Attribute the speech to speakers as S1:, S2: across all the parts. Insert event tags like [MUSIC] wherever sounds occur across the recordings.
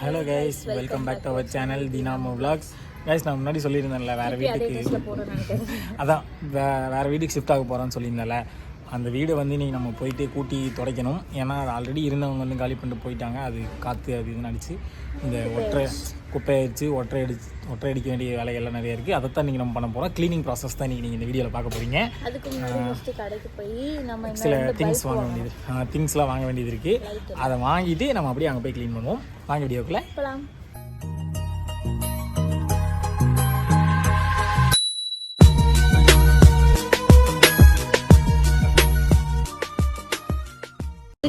S1: Hello guys welcome back to our channel தினாமோ vlogs. Guys நான் முன்னாடி சொல்லியிருந்தேன்ல வேறு வீட்டுக்கு அதான் வே வேறு வீட்டுக்கு ஷிஃப்ட் ஆக போகிறோன்னு சொல்லியிருந்தேன்ல. அந்த வீடை வந்து நீங்கள் நம்ம போயிட்டு கூட்டி துடைக்கணும். ஏன்னா அது ஆல்ரெடி இருந்தவங்க வந்து காலி பண்ணிட்டு போயிட்டாங்க. அது காற்று அது இதுன்னு அடிச்சு இந்த ஒற்றை குப்பை அடிச்சு ஒற்றை அடிச்சு ஒற்றை அடிக்க வேண்டிய வேலைகள்லாம் நிறைய இருக்குது அதைத்தான் நீங்கள் நம்ம பண்ண போகிறோம் க்ளீனிங் ப்ராசஸ் தான் நீங்கள் இந்த வீடியோவில் பார்க்க போகிறீங்க
S2: கடைக்கு போய் நம்ம இந்த
S1: சில திங்ஸ் வாங்க வேண்டியது திங்ஸ்லாம் வாங்க வேண்டியது இருக்குது அதை வாங்கிட்டு நம்ம அப்படியே அங்கே போய் க்ளீன் பண்ணுவோம். வாங்க வீடியோக்குள்ளே.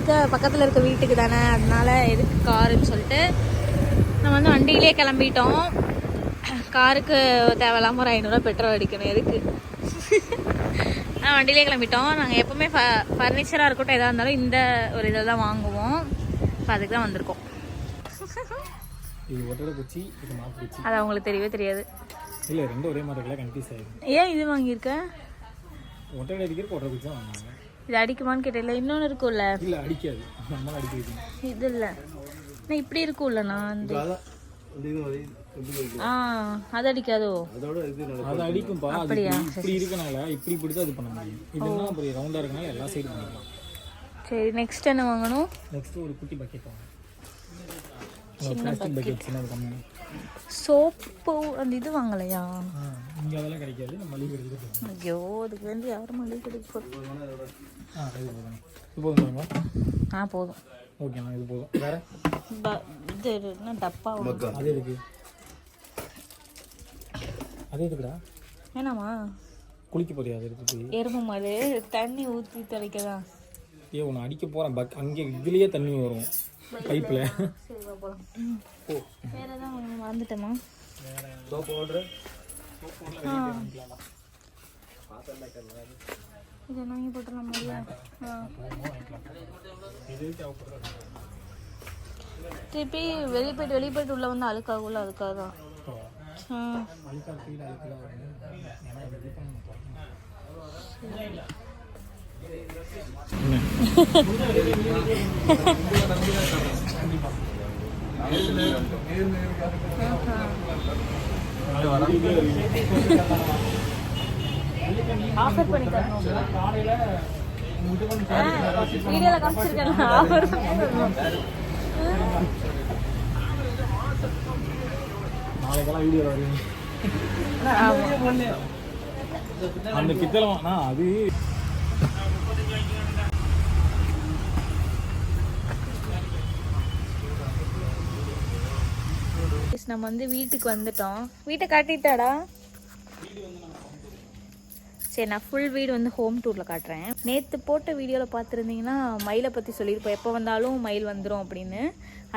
S2: இருக்க பக்கத்தில் இருக்க வீட்டுக்கு தானே அதனால எதுக்கு காருன்னு சொல்லிட்டு நம்ம வந்து வண்டியிலே கிளம்பிட்டோம். காருக்கு தேவையில்லாமல் ஒரு ஐநூறுரூவா பெட்ரோல் அடிக்கணும் எதுக்கு? நான் வண்டியிலே கிளம்பிட்டோம். நாங்கள் எப்போவுமே ஃப ஃபர்னிச்சராக இருக்கட்டும் எதாக இருந்தாலும் இந்த ஒரு இதில் தான் வாங்குவோம். இப்போ அதுக்கு தான் வந்திருக்கோம். அது அவங்களுக்கு தெரியவே தெரியாது.
S1: இல்லை ரெண்டும் ஒரே மாதிரி கன்ஃபியூஸ் ஆகிடும்
S2: ஏன் இது வாங்கியிருக்க?
S1: ஒட்டடை அடிக்கிறதுக்கு ஒட்டடை குச்சி தான் வாங்குவாங்க.
S2: இது அடிக்குமான்னு கேட்டல இன்னொன்று இருக்கும்ல?
S1: இல்லை அடிக்காது.
S2: இது இல்லை நான் இப்படி இருக்கும்ல நான் இந்த ஆ அது அடிக்காதோ?
S1: அது அடிக்கும்பா அது இப்படி- இப்படி இருக்கனால இப்படி பிடிச்சா அது பண்ண முடியும். இல்லைன்னா அப்படி ரவுண்டாக இருக்கனால எல்லா சைடும் பண்ணிக்கலாம்.
S2: சரி நெக்ஸ்ட் என்ன வாங்கணும்?
S1: நெக்ஸ்ட் ஒரு குட்டி பக்கெட் வாங்க. பிளாஸ்டிக் பக்கெட் சின்னது கம்மி
S2: சோப்பு அந்த இது வாங்கலையா?
S1: இங்கே அதெல்லாம் கிடைக்காது. நம்ம மளிகை கடைக்கு
S2: ஐயோ அதுக்கு வேண்டி யாரும் மளிகை கடைக்கு போகிறோம்
S1: ஆ இது போதும். இது போதும்
S2: ஆ போதும்.
S1: ஓகேண்ணா இது போதும். வேற?
S2: இது என்ன டப்பா.
S1: அது எதுக்கு? அது எதுக்குடா?
S2: வேணாமா?
S1: குளிக்க போறியா? அது எடுத்துட்டு
S2: எருமை மாடு தண்ணி ஊற்றி தெளிக்கதான்.
S1: ஏ உன்னை அடிக்க போகிறேன் பக் அங்கே இதுலேயே தண்ணி வரும். பைப்பில்
S2: போகலாம் வேற எதாவது வாங்கணும் மறந்துட்டேமா ஆ. இதை வாங்கி போட்டுடலாம்? திருப்பி வெளியே போயிட்டு வெளியே போயிட்டு உள்ள வந்து அழுக்காகும்ல அதுக்காக தான் ஆ. ஆஃபர் பண்ணி தரணும் வீடியோவில் காமிச்சிருக்கேன் ஆஃபர் பண்ணி தரணும்
S1: நாளைக்கெல்லாம் வீடியோ வருவீங்க
S2: ஆமாம்
S1: அந்த ஆ அது
S2: நம்ம வந்து வீட்டுக்கு வந்துட்டோம். வீட்டை காட்டிட்டாடா? சரி நான் ஃபுல் வீடு வந்து ஹோம் டூரில் காட்டுறேன். நேற்று போட்ட வீடியோவில் பார்த்துருந்தீங்கன்னா மயிலை பற்றி சொல்லியிருப்போம். எப்போ வந்தாலும் மயில் வந்துடும் அப்படின்னு.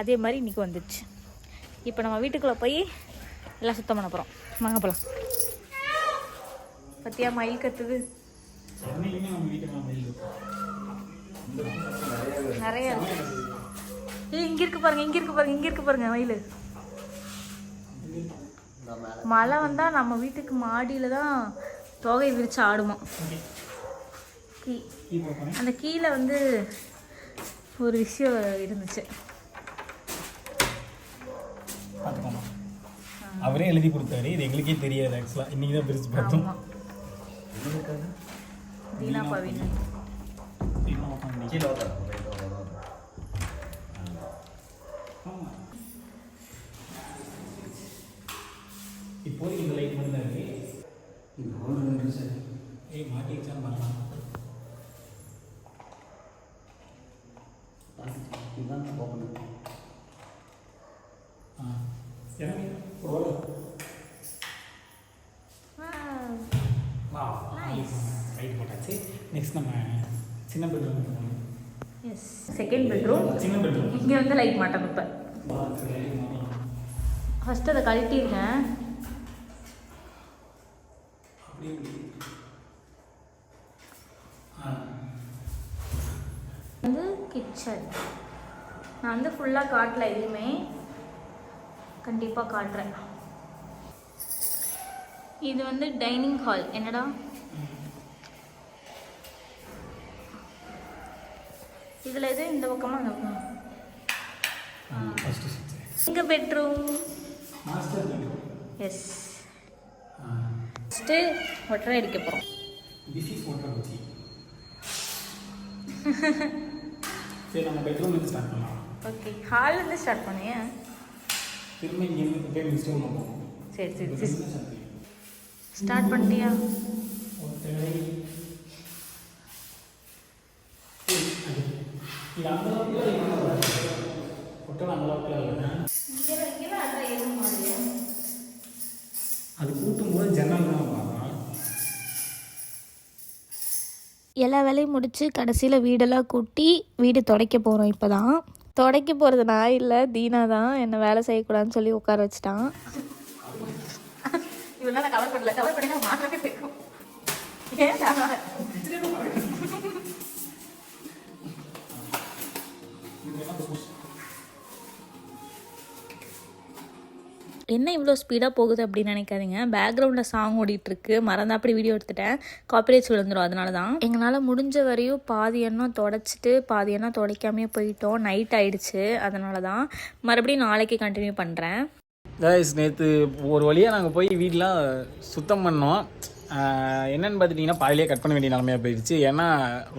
S2: அதே மாதிரி இன்றைக்கி வந்துடுச்சு இப்போ நம்ம வீட்டுக்குள்ளே போய் எல்லாம் சுத்தம் பண்ண போகிறோம் வாங்க போகலாம் பத்தியா மயில் கத்துது? நிறைய இருக்கு. இங்க இருக்கு பாருங்க இங்க இருக்கு பாருங்க இங்க இருக்கு பாருங்க மயில். மழை வந்தா நம்ம வீட்டுக்கு மாடியில தான் தொகை விரிச்சு ஆடுமா. கீ அந்த கீழே வந்து ஒரு விஷயம் இருந்துச்சு.
S1: அவரே எழுதி கொடுத்தாரு. இது எங்களுக்கே தெரியாது ஆக்சுவலாக இன்னைக்கு தான் பிரித்து பார்த்தோம்.
S2: தீனா பவின்
S1: இப்போதைக்கு இந்த லைட் மட்டும் தான் இருக்கு ஏய் மாட்டி வச்சாலும் பண்ணலாம் ஆ இறங்கி. ஒரு லைட் போட்டாச்சு. நெக்ஸ்ட் நம்ம சின்ன பெட்ரூம்
S2: எஸ் செகண்ட் பெட்ரூம்
S1: சின்ன பெட்ரூம்
S2: இங்க வந்து லைட் மாட்டோம் இப்போ. ஃபர்ஸ்ட் அதை கழட்டிருக்கேன் வந்து கிச்சன் நான் வந்து ஃபுல்லாக காட்டல எதுவுமே. கண்டிப்பாக காட்டுறேன். இது வந்து டைனிங் ஹால் என்னடா? இதில் எது? இந்த பக்கமா அந்த பக்கமா? எங்கள் பெட்ரூம் எஸ் ஃபஸ்ட்டு ஒட்டரை அடிக்க போகிறோம் [LAUGHS]
S1: சரி நம்ம பெட்ரூம்லேருந்து ஸ்டார்ட் பண்ணலாம்.
S2: ஓகே ஹால்லேருந்து ஸ்டார்ட் பண்ணியா?
S1: திரும்ப இங்கேருந்து போய் மிஸ்டேக் போகும்
S2: சரி சரி சரி. ஸ்டார்ட் பண்ணிட்டியா?
S1: அது கூட்டும் போது ஜன்னல் தான்.
S2: எல்லா வேலையும் முடிச்சு கடைசியில் வீடெல்லாம் கூட்டி வீடு துடைக்க போகிறோம் இப்போ தான் துடைக்க போகிறது நான் இல்லை தீனா தான் என்னை வேலை செய்யக்கூடாதுன்னு சொல்லி உட்கார வச்சிட்டான். இவ்வளோ நான் கவர் பண்ணல கவர் பண்ணி நான் மாற்றவே போயிருக்கோம் என்ன இவ்வளோ ஸ்பீடாக போகுது அப்படின்னு நினைக்காதீங்க. பேக்ரவுண்டில் சாங் ஓடிட்டுருக்கு. மறந்தாப்படி வீடியோ எடுத்துட்டேன். காப்பிரைட்ஸ் விழுந்துடும் அதனால தான் எங்களால் முடிஞ்ச வரையும் பாதி எண்ணம் தொடச்சிட்டு பாதி எண்ணம் துடைக்காமே போயிட்டோம். நைட் ஆயிடுச்சு. அதனால தான் மறுபடியும் நாளைக்கு கண்டினியூ பண்ணுறேன்
S1: கைஸ் நேற்று ஒரு வழியாக நாங்கள் போய் வீடெலாம் சுத்தம் பண்ணோம். என்னென்னு பார்த்துட்டிங்கன்னா பாதிலே கட் பண்ண வேண்டிய நிலமையாக போயிடுச்சு ஏன்னா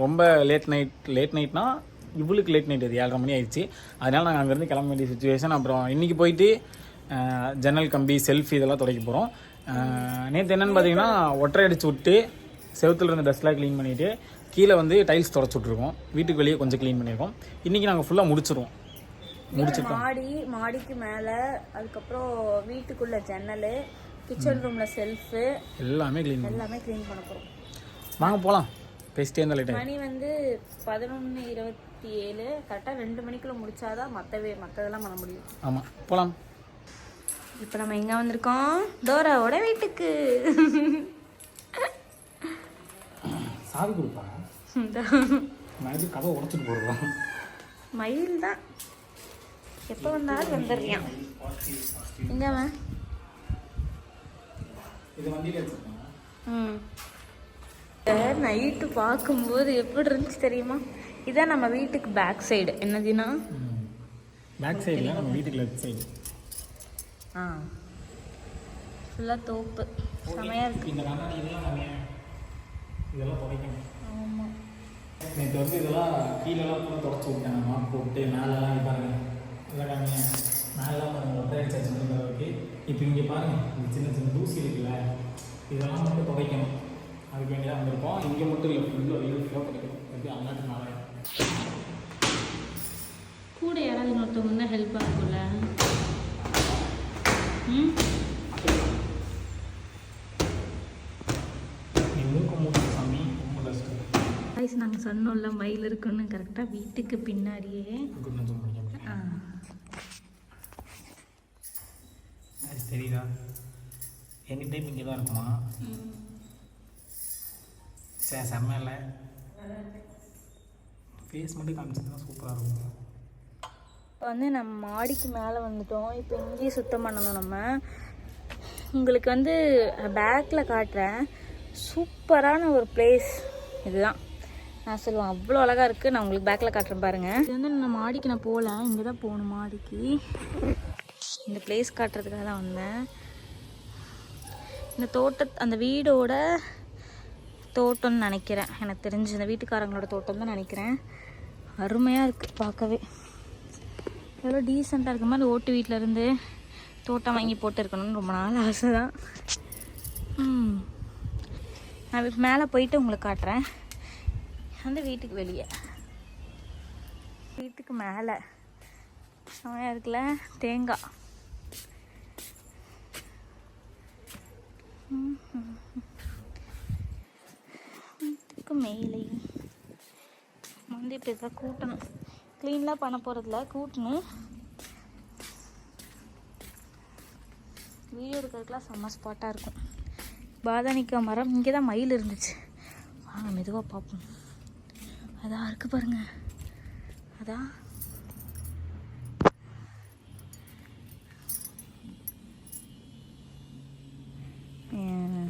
S1: ரொம்ப லேட் நைட் லேட் நைட்னா இவளுக்கு லேட் நைட் அது ஏழரை மணி ஆயிடுச்சு. அதனால் நாங்கள் அங்கேருந்து கிளம்ப வேண்டிய சுச்சுவேஷன் அப்புறம் இன்றைக்கி போயிட்டு ஜன்னல் கம்பி செல்ஃப் இதெல்லாம் துடைக்க போகிறோம் நேற்று என்னென்னு பார்த்தீங்கன்னா ஒற்றை அடிச்சு விட்டு செவுத்துல இருந்த டஸ்ட்லாம் க்ளீன் பண்ணிவிட்டு கீழே வந்து டைல்ஸ் தொடச்சி விட்ருக்கோம் வீட்டுக்கு வெளியே கொஞ்சம் க்ளீன் பண்ணியிருக்கோம் இன்றைக்கி நாங்கள் ஃபுல்லாக முடிச்சிருவோம். முடிச்சிட்டோம்
S2: மாடி மாடிக்கு மேலே அதுக்கப்புறம் வீட்டுக்குள்ள ஜன்னல் கிச்சன் ரூமில் செல்ஃபு
S1: எல்லாமே க்ளீன்
S2: எல்லாமே க்ளீன் பண்ண போகிறோம்
S1: வாங்க போகலாம் பேசிட்டே இருந்தால் லேட்
S2: மணி வந்து பதினொன்று இருபத்தி ஏழு. கரெக்டாக ரெண்டு மணிக்குள்ள முடிச்சாதான் மற்றவே மற்றதெல்லாம் பண்ண முடியும்.
S1: ஆமாம் போகலாம்
S2: இப்போ நம்ம எங்கே வந்திருக்கோம்? டோராவோட வீட்டுக்கு.
S1: சாவி கொடுப்பா. இது கதை உடச்சிட்டு போடுறோம்
S2: மயில் தான். எப்போ வந்தாலும் வந்துடுறியான் எங்க அவன்? ம். நைட்டு பார்க்கும்போது எப்படி இருந்துச்சு தெரியுமா? இதான் நம்ம வீட்டுக்கு பேக் சைடு என்னதுன்னா
S1: பேக் சைடில் நம்ம வீட்டுக்கு லெஃப்ட் சைடு
S2: ஆ. ஃபுல்லாக தோப்பு. செமையாக இருக்கு.
S1: இந்த கண்ணாடி இதெல்லாம் நம்ம இதெல்லாம் துடைக்கணும்.
S2: ஆமாம்
S1: நேற்று வந்து இதெல்லாம் கீழெல்லாம் கூட தொடச்சி விட்டேன் மாப் போட்டு மேலெல்லாம் பாருங்க. இதெல்லாம் காமிங்க மேலெல்லாம் பாருங்க. ஒற்றை அடிச்சாச்சு. அளவுக்கு இப்போ இங்கே பாருங்க. இந்த சின்ன சின்ன தூசி இருக்குல்ல. இதெல்லாம் மட்டும் துடைக்கணும். அதுக்கு வேண்டியதாக வந்திருக்கோம். இங்கே மட்டும் இல்லை. ஃபுல்லாக வீடு ஃபுல்லாக துடைக்கணும். எப்படி அல்லாட்டு நாளே
S2: கூட யாராவது இன்னொருத்தவங்க சொன்னோம்ல மயில் இருக்குன்னு கரெக்டாக வீட்டுக்கு பின்னாடியே. ஆ.
S1: தெரியுதா எனி டைம் இங்கே தான் இருக்குமா? சே செம்ம இல்லை. ஃபேஸ் மட்டும் காமிச்சதுன்னா சூப்பராக இருக்கும்.
S2: இப்போ வந்து நம்ம மாடிக்கு மேலே வந்துட்டோம். இப்போ இங்கேயே சுத்தம் பண்ணணும் நம்ம. உங்களுக்கு வந்து பேக்கில் காட்டுறேன். சூப்பரான ஒரு பிளேஸ் இதுதான். நான் சொல்லுவேன் அவ்வளோ அழகாக இருக்குது நான் உங்களுக்கு பேக்கில் காட்டுறேன் பாருங்கள் இது வந்து நான் மாடிக்கு நான் போகல. இங்கே தான் போகணும் மாடிக்கு. இந்த பிளேஸ் காட்டுறதுக்காக தான் வந்தேன். இந்த தோட்ட அந்த வீடோட தோட்டம்னு நினைக்கிறேன். எனக்கு தெரிஞ்சு இந்த வீட்டுக்காரங்களோட தோட்டம் தான் நினைக்கிறேன். அருமையாக இருக்குது பார்க்கவே. எவ்வளோ டீசெண்டாக இருக்க. மாதிரி ஓட்டு வீட்டில் இருந்து தோட்டம் வாங்கி போட்டு இருக்கணும்னு ரொம்ப நாள் ஆசை தான். நான் மேலே போயிட்டு உங்களுக்கு காட்டுறேன். வந்து வீட்டுக்கு வெளியே. வீட்டுக்கு மேலே. செமையாக இருக்குல்ல? தேங்காய் வீட்டுக்கு மேலே. வந்து இப்போ இதை கூட்டணும். க்ளீன்லாம் பண்ண போகிறதில்ல கூட்டணும். வீடியோ எடுக்கிறதுக்குலாம் செம்ம ஸ்பாட்டாக இருக்கும். பாதானிக்காய் மரம் இங்கே தான் மயில் இருந்துச்சு. வாங்க மெதுவாக பார்ப்போம். அதான் இருக்கு பாருங்க. அதான் ஏன்,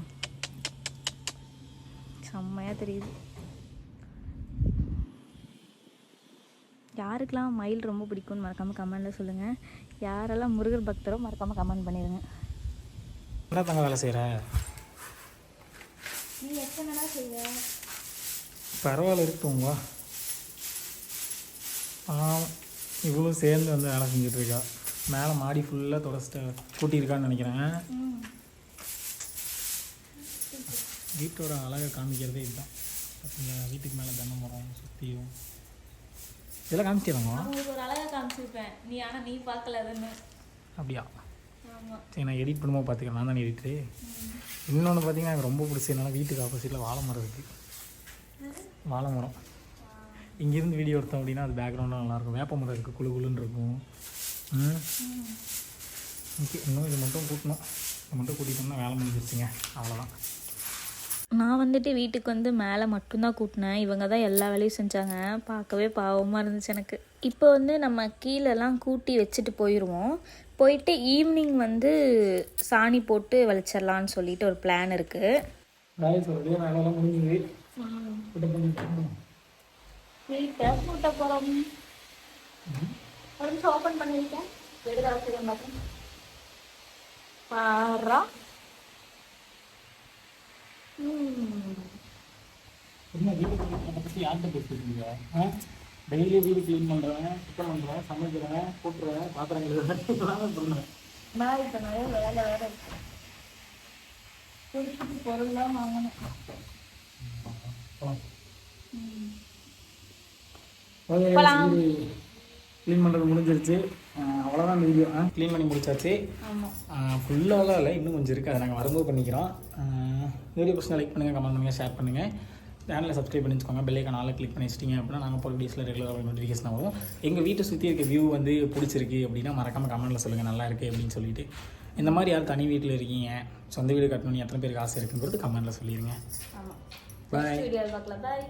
S2: செம்மையாக தெரியுது. யாருக்கெல்லாம் மயில் ரொம்ப பிடிக்கும்னு மறக்காமல் கமெண்டில் சொல்லுங்கள் யாரெல்லாம் முருகர் பக்தரோ மறக்காமல் கமெண்ட் பண்ணிடுங்க
S1: என்ன தங்க வேலை செய்கிற
S2: நீ எத்தனை செய்வ?
S1: பரவாயில்ல இருக்குங்க ஆமாம் இவ்வளோ சேர்ந்து வந்து வேலை செஞ்சுட்டு இருக்கா. மேலே மாடி ஃபுல்லாக தொடச்சிட்டு கூட்டியிருக்கான்னு நினைக்கிறேன். வீட்டோட அழகை காமிக்கிறதே இதுதான். பார்த்தீங்களா வீட்டுக்கு மேலே தென்னை மரம் சுற்றியும் இதெல்லாம்
S2: அவங்களுக்கு ஒரு அழகாக காமிச்சிருப்பேன். நீ ஆனால் நீ பார்க்கல
S1: அப்படியா? சரி நான் எடிட் பண்ணும்போது பார்த்துக்கிறேன். நான் தான் எடிட்டு இன்னொன்று பார்த்தீங்கன்னா எனக்கு ரொம்ப பிடிச்சதுனால வீட்டுக்கு ஆப்போசிட்டில் வாழை மரம் இருக்குது வாழை மரம் இங்கேருந்து வீடியோ எடுத்தோம் அப்படின்னா அது பேக்ரவுண்டும் நல்லாயிருக்கும். வேப்ப மரம் இருக்குது குழு குழுன்னு இருக்கும். ஓகே இன்னும் இது மட்டும் கூட்டணும் இது மட்டும் கூட்டிட்டோம்னா வேலை முடிஞ்சிருச்சுங்க. அவ்வளோதான்
S2: நான் வந்துட்டு வீட்டுக்கு வந்து மேலே மட்டும்தான் கூட்டினேன். இவங்க தான் எல்லா வேலையும் செஞ்சாங்க. பார்க்கவே பாவமாக இருந்துச்சு எனக்கு. இப்போ வந்து நம்ம கீழெல்லாம் கூட்டி வச்சுட்டு போயிடுவோம் போயிட்டு ஈவினிங் வந்து சாணி போட்டு வலிச்சிடலான்னு சொல்லிட்டு ஒரு பிளான் இருக்குது
S1: வேலை கூட்ட
S2: ஒரு நிமிஷம் ஓப்பன் பண்ணிருக்கேன் எடுத்து வச்சுருக்கேன் பார்த்து பாரா
S1: என்ன வீடு பற்றி யார்கிட்ட பேசிருக்கீங்க டெய்லி வீடு க்ளீன் பண்ணுறேன் சுத்தம் பண்ணுறேன் சமைக்கிறேன் கூட்டுறேன் பாத்திரம் கழுவுறேன் பண்ணுறேன்
S2: நான் இப்போ நிறைய வேலை வேற இருக்கு. பொருள்லாம் வாங்கணும்.
S1: க்ளீன் பண்ணுறது முடிஞ்சிருச்சு. அவ்வளோதான் இந்த வீடியோ க்ளீன் பண்ணி முடிச்சாச்சு. ஃபுல்லாக இல்லை இன்னும் கொஞ்சம் இருக்குது. அதை நாங்கள் வரும்போது பண்ணிக்கிறோம். வீடியோ பர்சனல் லைக் பண்ணுங்கள் கமெண்ட் பண்ணுங்கள் ஷேர் பண்ணுங்கள் சேனலை சப்ஸ்கிரைப் பண்ணி வச்சுக்கோங்க பெல்லைக்கான ஆளை கிளிக் பண்ணி வச்சிட்டிங்க அப்படின்னா நாங்கள் போகிற வீடியோஸில் ரெகுலராக நோட்டிஃபிகேஷன் வரும். எங்கள் வீட்டை சுற்றி இருக்க வியூ வந்து பிடிச்சிருக்கு அப்படின்னா மறக்காமல் கமெண்ட்டில் சொல்லுங்கள் நல்லா இருக்குது அப்படின்னு சொல்லிட்டு. இந்த மாதிரி யார் தனி வீட்டில் இருக்கீங்க? சொந்த வீடு கட்டணும்னு எத்தனை பேருக்கு ஆசை இருக்குங்கிறது கமெண்ட்டில் சொல்லிடுங்க
S2: ஆமாம்
S1: பாய்
S2: வீடியோ பார்க்கலாம் பாய்